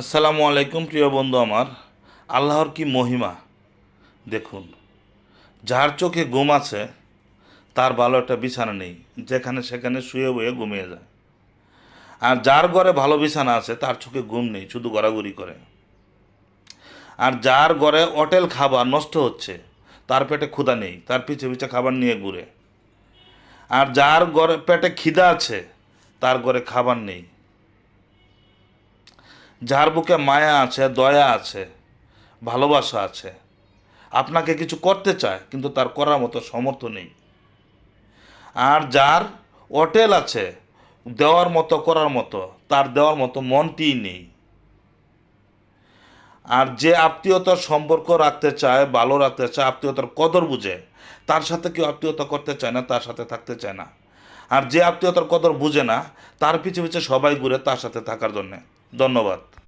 আসসালামু আলাইকুম, প্রিয় বন্ধু আমার। আল্লাহর কি মহিমা? দেখুন, যার চোখে ঘুম আছে, তার ভালো একটা বিছানা নেই, যেখানে সেখানে শুয়ে বয়ে ঘুমিয়ে যায়। আর যার ঘরে ভালো বিছানা আছে, তার চোখে ঘুম নেই, শুধু গড়াগড়ি করে। আর যার ঘরে হোটেল খাবার নষ্ট হচ্ছে, তার পেটে ক্ষুধা নেই, তার পিছে পিছে খাবার নিয়ে ঘুরে। আর যার ঘরে পেটে খিদা আছে, তার ঘরে খাবার নেই যার বুকে মায়া আছে, দয়া আছে, ভালোবাসা আছে, আপনাকে কিছু করতে চায়, কিন্তু তার করার মতো সমর্থ নেই। আর যার অটেল আছে, দেওয়ার মতো, করার মতো, তার দেওয়ার মতো মনটিই নেই। আর যে আত্মীয়তার সম্পর্ক রাখতে চায়, ভালো রাখতে চায়, আত্মীয়তার কদর বুঝে, তার সাথে কেউ আত্মীয়তা করতে চায় না, তার সাথে থাকতে চায় না। আর যে আত্মীয়তার কদর বুঝে না, তার পিছু পিছে সবাই ঘুরে তার সাথে থাকার জন্যে। ধন্যবাদ।